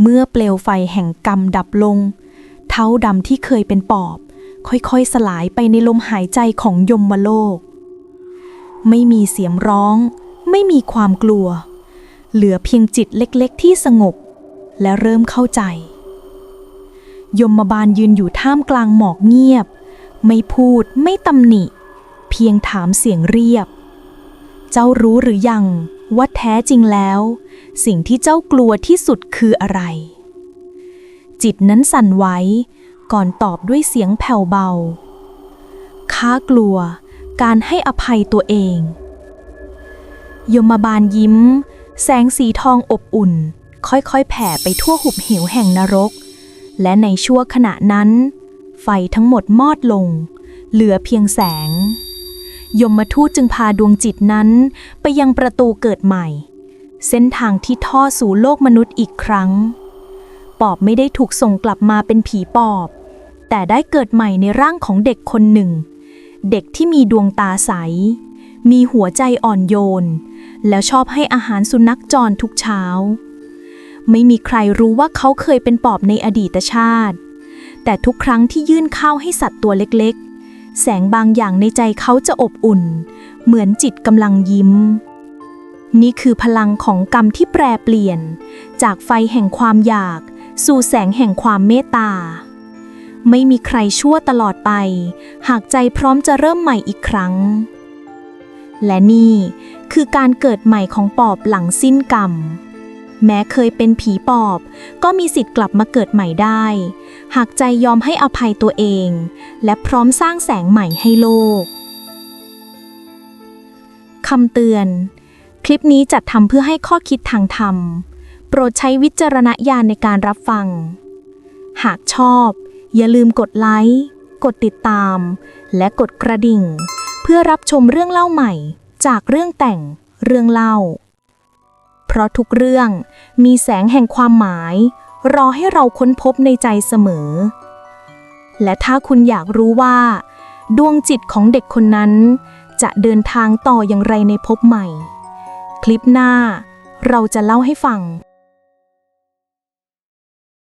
เมื่อเปลวไฟแห่งกรรมดับลง เท้าดำที่เคยเป็นปอบ ค่อยๆสลายไปในลมหายใจของยมโลก ไม่มีเสียงร้อง ไม่มีความกลัว เหลือเพียงจิตเล็กๆที่สงบ และเริ่มเข้าใจ ยมบาลยืนอยู่ท่ามกลางหมอกเงียบ ไม่พูดไม่ตำหนิ เพียงถามเสียงเรียบ เจ้ารู้หรือยัง ว่าแท้จริงแล้ว สิ่งที่เจ้ากลัวที่สุดคืออะไร จิตนั้นสั่นไหวก่อนตอบด้วยเสียงแผ่วเบา ข้ากลัวการให้อภัยตัวเอง ยมบาลยิ้ม แสงสีทองอบอุ่น ค่อยๆ แผ่ไปทั่วหุบเหวแห่งนรก และในชั่วขณะนั้น ไฟทั้งหมดมอดลง เหลือเพียงแสง ยมทูตจึงพาดวงจิตนั้นไปยังประตูเกิดใหม่ เส้นทางที่ท่อสู่โลกมนุษย์อีกครั้ง ปอบไม่ได้ถูกส่งกลับมาเป็นผีปอบ แต่ได้เกิดใหม่ในร่างของเด็กคนหนึ่ง เด็กที่มีดวงตาใส มีหัวใจอ่อนโยน แล้วชอบให้อาหารสุนัขจรทุกเช้า ไม่มีใครรู้ว่าเขาเคยเป็นปอบในอดีตชาติ แต่ทุกครั้งที่ยื่นข้าวให้สัตว์ตัวเล็ก แสงบางอย่างในใจเขาจะอบอุ่น เหมือนจิตกำลังยิ้ม นี่คือพลังของกรรมที่แปรเปลี่ยน จากไฟแห่งความอยาก สู่แสงแห่งความเมตตา ไม่มีใครชั่วตลอดไป หากใจพร้อมจะเริ่มใหม่อีกครั้ง และนี่คือการเกิดใหม่ของปอบหลังสิ้นกรรม แม้เคยเป็นผีปอบ ก็มีสิทธิ์กลับมาเกิดใหม่ได้ หากใจยอมให้อภัยตัวเอง และพร้อมสร้างแสงใหม่ให้โลกคำเตือน คลิปนี้จัดทำเพื่อให้ข้อคิดทางธรรม โปรดใช้วิจารณญาณในการรับฟัง หากชอบ อย่าลืมกดไลค์ กดติดตาม และกดกระดิ่ง เพื่อรับชมเรื่องเล่าใหม่ จากเรื่องแต่งเรื่องเล่า เพราะทุกเรื่องมีแสงแห่งความหมาย รอให้เราค้นพบในใจเสมอ และถ้าคุณอยากรู้ว่า ดวงจิตของเด็กคนนั้น จะเดินทางต่ออย่างไรในภพใหม่ คลิปหน้าเราจะเล่าให้ฟัง